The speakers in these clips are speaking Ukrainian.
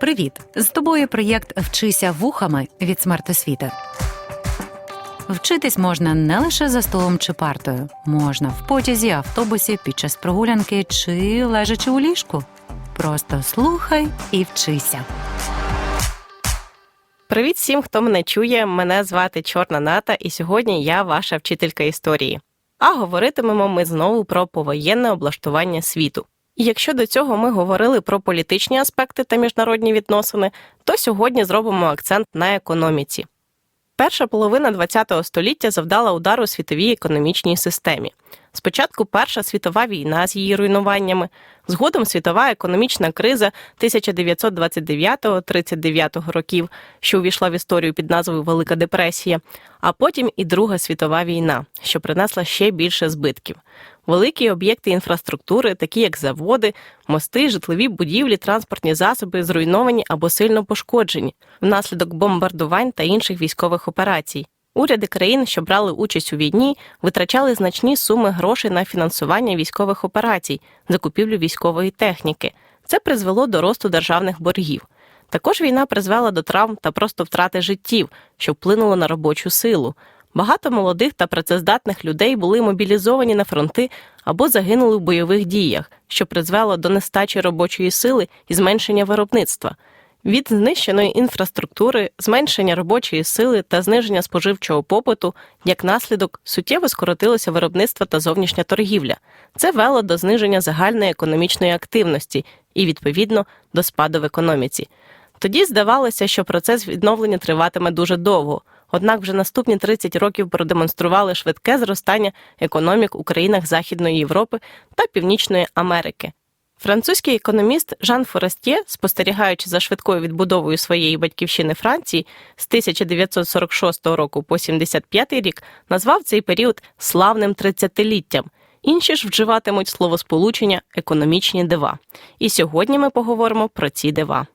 Привіт! З тобою проєкт Вчися вухами від смертосвіти. Вчитись можна не лише за столом чи партою, можна в потязі, автобусі, під час прогулянки чи лежачи у ліжку. Просто слухай і вчися. Привіт всім, хто мене чує. Мене звати Чорна Ната, і сьогодні я ваша вчителька історії. А говоритимемо ми знову про повоєнне облаштування світу. Якщо до цього ми говорили про політичні аспекти та міжнародні відносини, то сьогодні зробимо акцент на економіці. Перша половина ХХ століття завдала удару світовій економічній системі. Спочатку Перша світова війна з її руйнуваннями, згодом світова економічна криза 1929-39 років, що увійшла в історію під назвою Велика депресія, а потім і Друга світова війна, що принесла ще більше збитків. Великі об'єкти інфраструктури, такі як заводи, мости, житлові будівлі, транспортні засоби, зруйновані або сильно пошкоджені внаслідок бомбардувань та інших військових операцій. Уряди країн, що брали участь у війні, витрачали значні суми грошей на фінансування військових операцій, закупівлю військової техніки. Це призвело до росту державних боргів. Також війна призвела до травм та просто втрати життів, що вплинуло на робочу силу. Багато молодих та працездатних людей були мобілізовані на фронти або загинули в бойових діях, що призвело до нестачі робочої сили і зменшення виробництва. Від знищеної інфраструктури, зменшення робочої сили та зниження споживчого попиту, як наслідок, суттєво скоротилося виробництво та зовнішня торгівля. Це вело до зниження загальної економічної активності і, відповідно, до спаду в економіці. Тоді здавалося, що процес відновлення триватиме дуже довго. Однак вже наступні 30 років продемонстрували швидке зростання економік у країнах Західної Європи та Північної Америки. Французький економіст Жан Форестє, спостерігаючи за швидкою відбудовою своєї батьківщини Франції з 1946 року по 75 рік, назвав цей період славним тридцятиліттям. Інші ж вживатимуть словосполучення економічні дива. І сьогодні ми поговоримо про ці дива.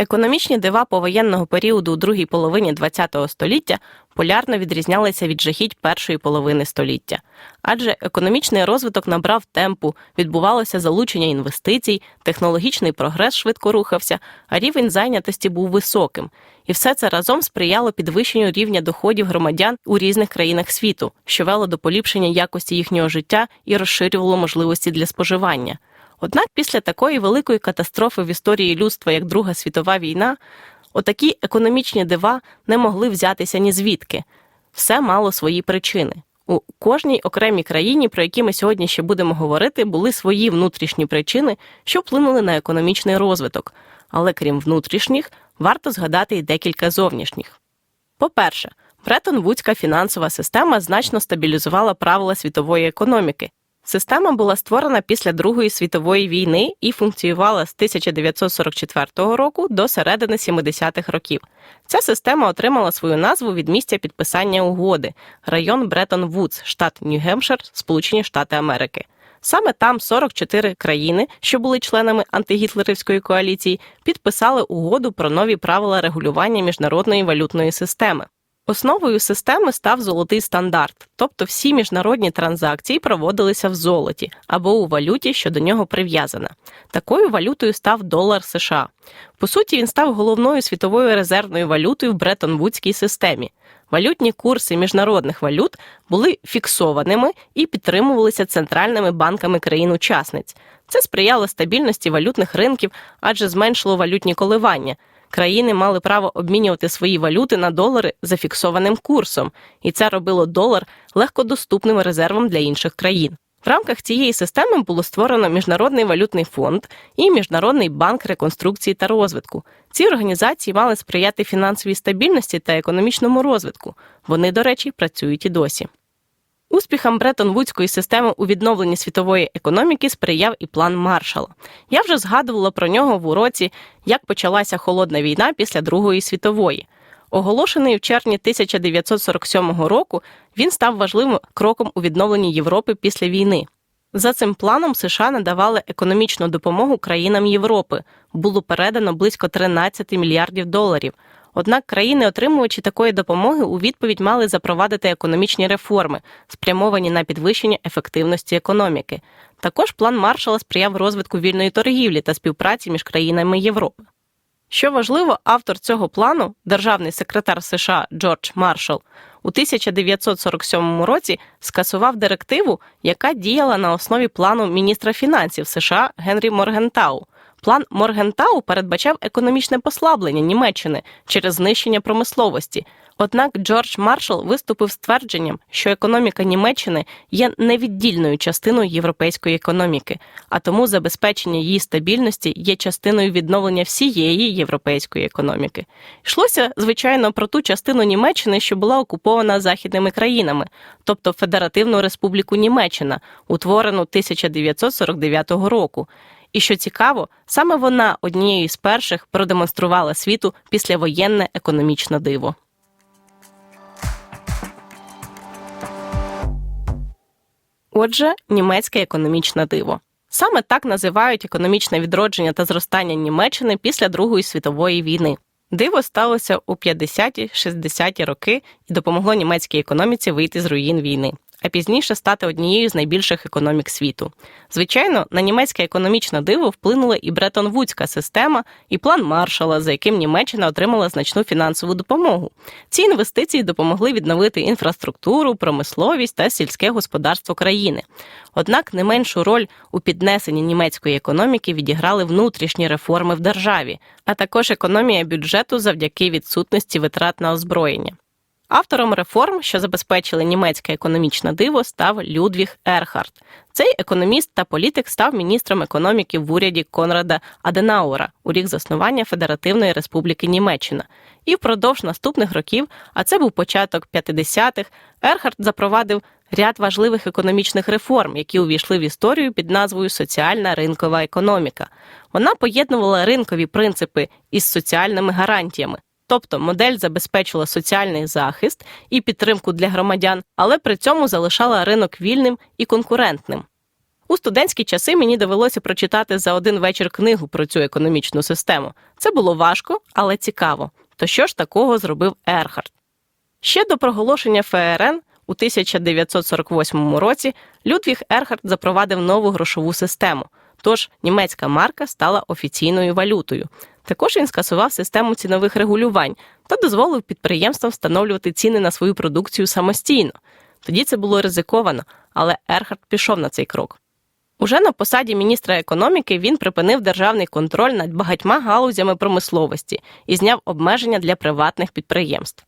Економічні дива повоєнного періоду у другій половині ХХ століття полярно відрізнялися від жахіть першої половини століття, адже економічний розвиток набрав темпу, відбувалося залучення інвестицій, технологічний прогрес швидко рухався, а рівень зайнятості був високим. І все це разом сприяло підвищенню рівня доходів громадян у різних країнах світу, що вело до поліпшення якості їхнього життя і розширювало можливості для споживання. Однак після такої великої катастрофи в історії людства, як Друга світова війна, отакі економічні дива не могли взятися ні звідки. Все мало свої причини. У кожній окремій країні, про які ми сьогодні ще будемо говорити, були свої внутрішні причини, що вплинули на економічний розвиток. Але крім внутрішніх, варто згадати й декілька зовнішніх. По-перше, Бреттон-Вудська фінансова система значно стабілізувала правила світової економіки, Система була створена після Другої світової війни і функціювала з 1944 року до середини 70-х років. Ця система отримала свою назву від місця підписання угоди район Бреттон-Вудс, штат Нью-Гемпшир, Сполучені Штати Америки. Саме там 44 країни, що були членами антигітлерівської коаліції, підписали угоду про нові правила регулювання міжнародної валютної системи. Основою системи став золотий стандарт, тобто всі міжнародні транзакції проводилися в золоті або у валюті, що до нього прив'язана. Такою валютою став долар США. По суті, він став головною світовою резервною валютою в Бреттон-Вудській системі. Валютні курси міжнародних валют були фіксованими і підтримувалися центральними банками країн-учасниць. Це сприяло стабільності валютних ринків, адже зменшило валютні коливання країни мали право обмінювати свої валюти на долари за фіксованим курсом, і це робило долар легкодоступним резервом для інших країн. В рамках цієї системи було створено Міжнародний валютний фонд і Міжнародний банк реконструкції та розвитку. Ці організації мали сприяти фінансовій стабільності та економічному розвитку. Вони, до речі, працюють і досі. Успіхам Бреттон-Вудської системи у відновленні світової економіки сприяв і план Маршала. Я вже згадувала про нього в уроці, як почалася холодна війна після Другої світової. Оголошений в червні 1947 року, він став важливим кроком у відновленні Європи після війни. За цим планом США надавали економічну допомогу країнам Європи. Було передано близько 13 мільярдів доларів. Однак країни-отримувачі такої допомоги у відповідь мали запровадити економічні реформи, спрямовані на підвищення ефективності економіки. Також план Маршала сприяв розвитку вільної торгівлі та співпраці між країнами Європи. Що важливо, автор цього плану, державний секретар США Джордж Маршал, у 1947 році скасував директиву, яка діяла на основі плану міністра фінансів США Генрі Моргентау. План Моргентау передбачав економічне послаблення Німеччини через знищення промисловості. Однак Джордж Маршал виступив з твердженням, що економіка Німеччини є невіддільною частиною європейської економіки, а тому забезпечення її стабільності є частиною відновлення всієї європейської економіки. Йшлося, звичайно, про ту частину Німеччини, що була окупована західними країнами, тобто Федеративну Республіку Німеччина, утворену 1949 року. І що цікаво, саме вона однією з перших продемонструвала світу післявоєнне економічне диво. Отже, німецьке економічне диво. Саме так називають економічне відродження та зростання Німеччини після Другої світової війни. Диво сталося у 50-60-ті роки і допомогло німецькій економіці вийти з руїн війни, а пізніше стати однією з найбільших економік світу. Звичайно, на німецьке економічне диво вплинула і Бреттон-Вудська система, і план Маршала, за яким Німеччина отримала значну фінансову допомогу. Ці інвестиції допомогли відновити інфраструктуру, промисловість та сільське господарство країни. Однак не меншу роль у піднесенні німецької економіки відіграли внутрішні реформи в державі, а також економія бюджету завдяки відсутності витрат на озброєння. Автором реформ, що забезпечили німецьке економічне диво, став Людвіг Ерхард. Цей економіст та політик став міністром економіки в уряді Конрада Аденауера у рік заснування Федеративної Республіки Німеччина. І впродовж наступних років, а це був початок 50-х, Ерхард запровадив ряд важливих економічних реформ, які увійшли в історію під назвою Соціальна ринкова економіка. Вона поєднувала ринкові принципи із соціальними гарантіями. Тобто модель забезпечила соціальний захист і підтримку для громадян, але при цьому залишала ринок вільним і конкурентним. У студентські часи мені довелося прочитати за один вечір книгу про цю економічну систему. Це було важко, але цікаво. То що ж такого зробив Ерхард? Ще до проголошення ФРН у 1948 році Людвіг Ерхард запровадив нову грошову систему. Тож німецька марка стала офіційною валютою. Також він скасував систему цінових регулювань та дозволив підприємствам встановлювати ціни на свою продукцію самостійно. Тоді це було ризиковано, але Ерхард пішов на цей крок. Уже на посаді міністра економіки він припинив державний контроль над багатьма галузями промисловості і зняв обмеження для приватних підприємств.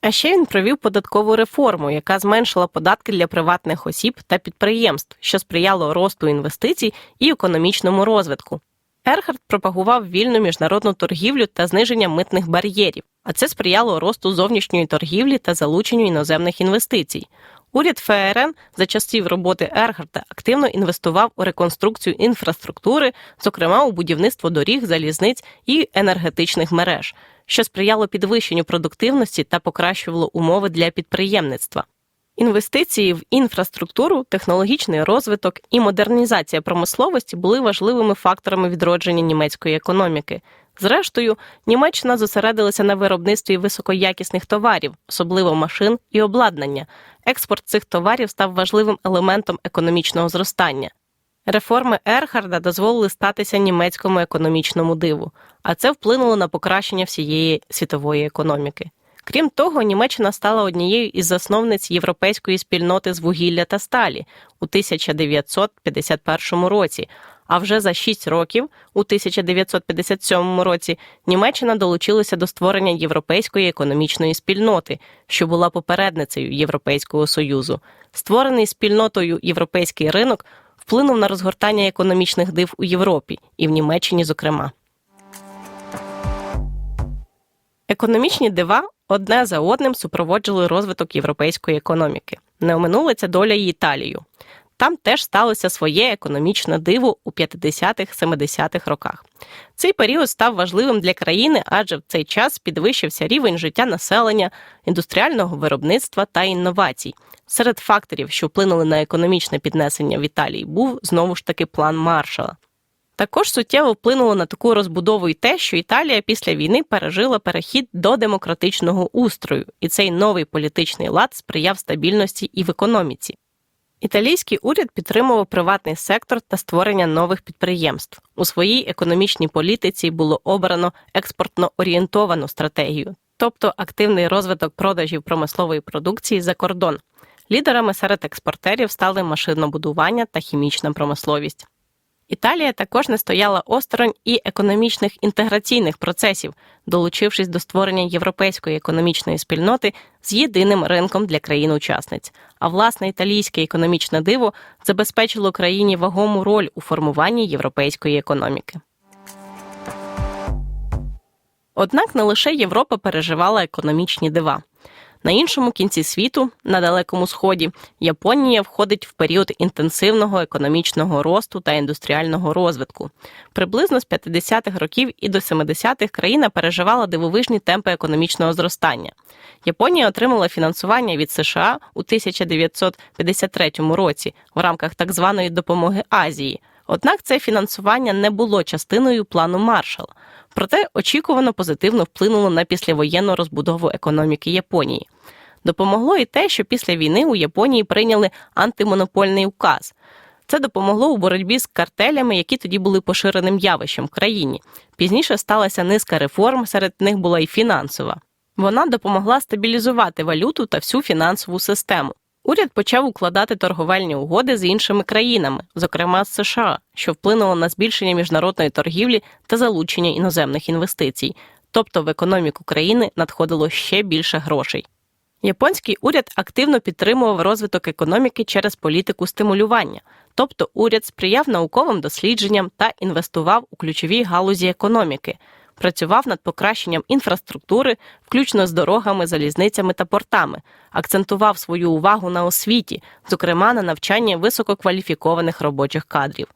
А ще він провів податкову реформу, яка зменшила податки для приватних осіб та підприємств, що сприяло росту інвестицій і економічному розвитку. Ерхард пропагував вільну міжнародну торгівлю та зниження митних бар'єрів, а це сприяло росту зовнішньої торгівлі та залученню іноземних інвестицій. Уряд ФРН за часів роботи Ергарта активно інвестував у реконструкцію інфраструктури, зокрема у будівництво доріг, залізниць і енергетичних мереж, що сприяло підвищенню продуктивності та покращувало умови для підприємництва. Інвестиції в інфраструктуру, технологічний розвиток і модернізація промисловості були важливими факторами відродження німецької економіки. Зрештою, Німеччина зосередилася на виробництві високоякісних товарів, особливо машин і обладнання. Експорт цих товарів став важливим елементом економічного зростання. Реформи Ерхарда дозволили статися німецькому економічному диву, а це вплинуло на покращення всієї світової економіки. Крім того, Німеччина стала однією із засновниць європейської спільноти з вугілля та сталі у 1951 році. А вже за 6 років, у 1957 році, Німеччина долучилася до створення Європейської економічної спільноти, що була попередницею Європейського союзу. Створений спільнотою європейський ринок вплинув на розгортання економічних див у Європі і в Німеччині, зокрема. Економічні дива одне за одним супроводжували розвиток європейської економіки. Не оминула ця доля і Італію. Там теж сталося своє економічне диво у 50-70-х роках. Цей період став важливим для країни, адже в цей час підвищився рівень життя населення, індустріального виробництва та інновацій. Серед факторів, що вплинули на економічне піднесення в Італії, був знову ж таки план Маршала. Також суттєво вплинуло на таку розбудову й те, що Італія після війни пережила перехід до демократичного устрою, і цей новий політичний лад сприяв стабільності і в економіці. Італійський уряд підтримував приватний сектор та створення нових підприємств. У своїй економічній політиці було обрано експортно орієнтовану стратегію, тобто активний розвиток продажів промислової продукції за кордон. Лідерами серед експортерів стали машинобудування та хімічна промисловість. Італія також не стояла осторонь і економічних інтеграційних процесів, долучившись до створення європейської економічної спільноти з єдиним ринком для країн-учасниць. А власне італійське економічне диво забезпечило країні вагому роль у формуванні європейської економіки. Однак не лише Європа переживала економічні дива. На іншому кінці світу, на далекому сході, Японія входить в період інтенсивного економічного росту та індустріального розвитку. Приблизно з 50-х років і до 70-х країна переживала дивовижні темпи економічного зростання. Японія отримала фінансування від США у 1953 році в рамках так званої допомоги Азії. Однак це фінансування не було частиною плану Маршалла. Проте очікувано позитивно вплинуло на післявоєнну розбудову економіки Японії. Допомогло і те, що після війни у Японії прийняли антимонопольний указ. Це допомогло у боротьбі з картелями, які тоді були поширеним явищем в країні. Пізніше сталася низка реформ, серед них була і фінансова. Вона допомогла стабілізувати валюту та всю фінансову систему. Уряд почав укладати торговельні угоди з іншими країнами, зокрема з США, що вплинуло на збільшення міжнародної торгівлі та залучення іноземних інвестицій, тобто в економіку країни надходило ще більше грошей. Японський уряд активно підтримував розвиток економіки через політику стимулювання, тобто уряд сприяв науковим дослідженням та інвестував у ключові галузі економіки, працював над покращенням інфраструктури, включно з дорогами, залізницями та портами, акцентував свою увагу на освіті, зокрема на навчанні висококваліфікованих робочих кадрів.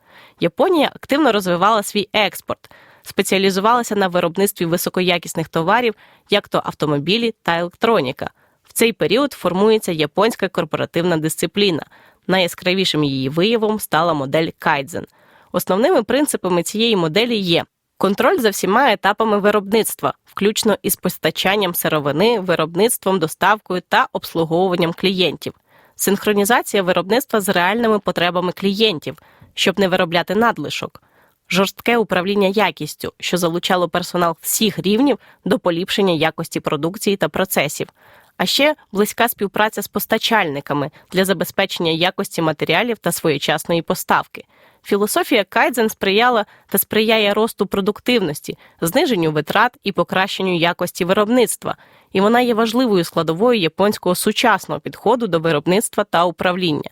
Японія активно розвивала свій експорт, спеціалізувалася на виробництві високоякісних товарів, як то автомобілі та електроніка. В цей період формується японська корпоративна дисципліна. Найяскравішим її виявом стала модель Кайдзен. Основними принципами цієї моделі є контроль за всіма етапами виробництва, включно із постачанням сировини, виробництвом, доставкою та обслуговуванням клієнтів, синхронізація виробництва з реальними потребами клієнтів, щоб не виробляти надлишок, жорстке управління якістю, що залучало персонал всіх рівнів до поліпшення якості продукції та процесів. А ще близька співпраця з постачальниками для забезпечення якості матеріалів та своєчасної поставки. Філософія Кайдзен сприяла та сприяє росту продуктивності, зниженню витрат і покращенню якості виробництва, і вона є важливою складовою японського сучасного підходу до виробництва та управління.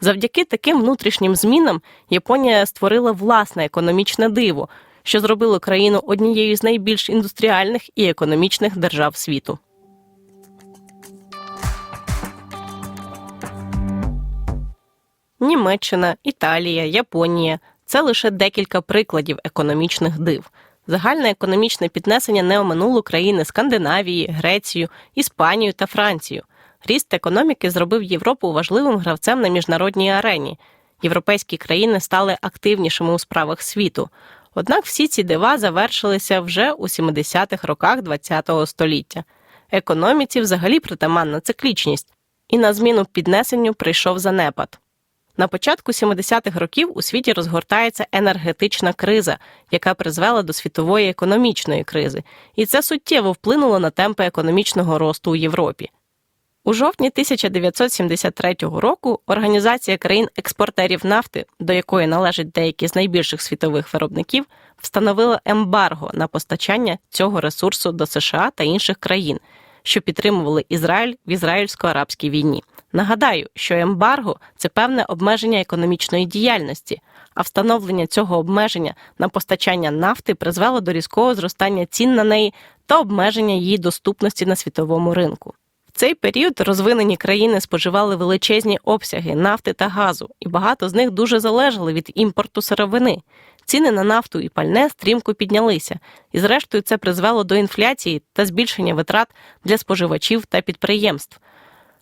Завдяки таким внутрішнім змінам Японія створила власне економічне диво, що зробило країну однією з найбільш індустріальних і економічних держав світу. Німеччина, Італія, Японія це лише декілька прикладів економічних див. Загальне економічне піднесення не оминуло країни Скандинавії, Грецію, Іспанію та Францію. Ріст економіки зробив Європу важливим гравцем на міжнародній арені. Європейські країни стали активнішими у справах світу. Однак всі ці дива завершилися вже у 70-х роках ХХ століття. Економіці взагалі притаманна циклічність, і на зміну піднесенню прийшов занепад. На початку 70-х років у світі розгортається енергетична криза, яка призвела до світової економічної кризи, і це суттєво вплинуло на темпи економічного росту у Європі. У жовтні 1973 року Організація країн-експортерів нафти, до якої належать деякі з найбільших світових виробників, встановила ембарго на постачання цього ресурсу до США та інших країн, що підтримували Ізраїль в ізраїльсько-арабській війні. Нагадаю, що ембарго це певне обмеження економічної діяльності, а встановлення цього обмеження на постачання нафти призвело до різкого зростання цін на неї та обмеження її доступності на світовому ринку. В цей період розвинені країни споживали величезні обсяги нафти та газу, і багато з них дуже залежали від імпорту сировини. Ціни на нафту і пальне стрімко піднялися, і зрештою це призвело до інфляції та збільшення витрат для споживачів та підприємств.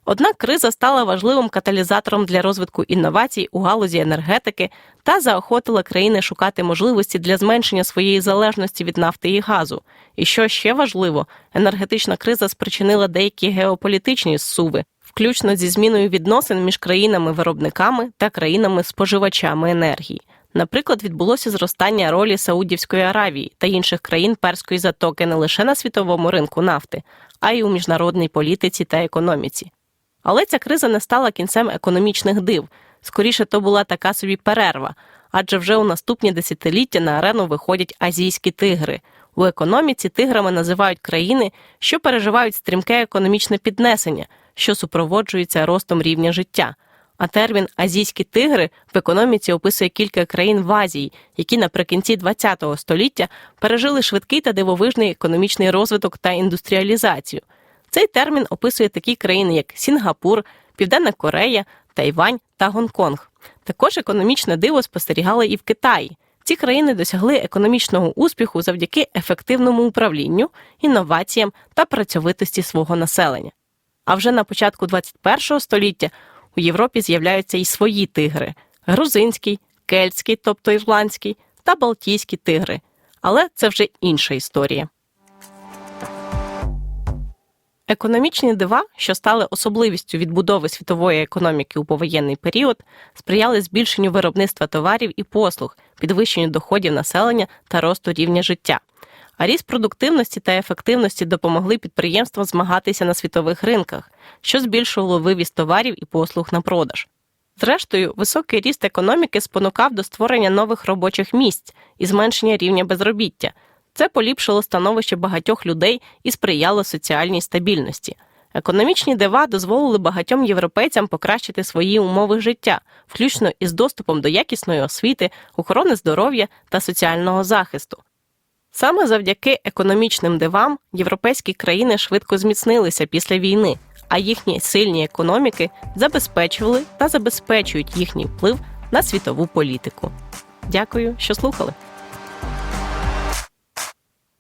Однак криза стала важливим каталізатором для розвитку інновацій у галузі енергетики та заохотила країни шукати можливості для зменшення своєї залежності від нафти і газу. І що ще важливо, енергетична криза спричинила деякі геополітичні зсуви, включно зі зміною відносин між країнами-виробниками та країнами-споживачами енергії. Наприклад, відбулося зростання ролі Саудівської Аравії та інших країн Перської затоки не лише на світовому ринку нафти, а й у міжнародній політиці та економіці. Але ця криза не стала кінцем економічних див. Скоріше, то була така собі перерва, адже вже у наступні десятиліття на арену виходять азійські тигри. У економіці тиграми називають країни, що переживають стрімке економічне піднесення, що супроводжується ростом рівня життя. А термін азійські тигри в економіці описує кілька країн в Азії, які наприкінці ХХ століття пережили швидкий та дивовижний економічний розвиток та індустріалізацію. Цей термін описує такі країни, як Сінгапур, Південна Корея, Тайвань та Гонконг. Також економічне диво спостерігали і в Китаї. Ці країни досягли економічного успіху завдяки ефективному управлінню, інноваціям та працьовитості свого населення. А вже на початку 21 століття у Європі з'являються і свої тигри: грузинський, кельтський, тобто ірландський, та балтійські тигри. Але це вже інша історія. Економічні дива, що стали особливістю відбудови світової економіки у повоєнний період, сприяли збільшенню виробництва товарів і послуг, підвищенню доходів населення та росту рівня життя. А ріст продуктивності та ефективності допомогли підприємствам змагатися на світових ринках, що збільшувало вивіз товарів і послуг на продаж. Зрештою, високий ріст економіки спонукав до створення нових робочих місць і зменшення рівня безробіття. Це поліпшило становище багатьох людей і сприяло соціальній стабільності. Економічні дива дозволили багатьом європейцям покращити свої умови життя, включно із доступом до якісної освіти, охорони здоров'я та соціального захисту. Саме завдяки економічним дивам європейські країни швидко зміцнилися після війни, а їхні сильні економіки забезпечували та забезпечують їхній вплив на світову політику. Дякую, що слухали.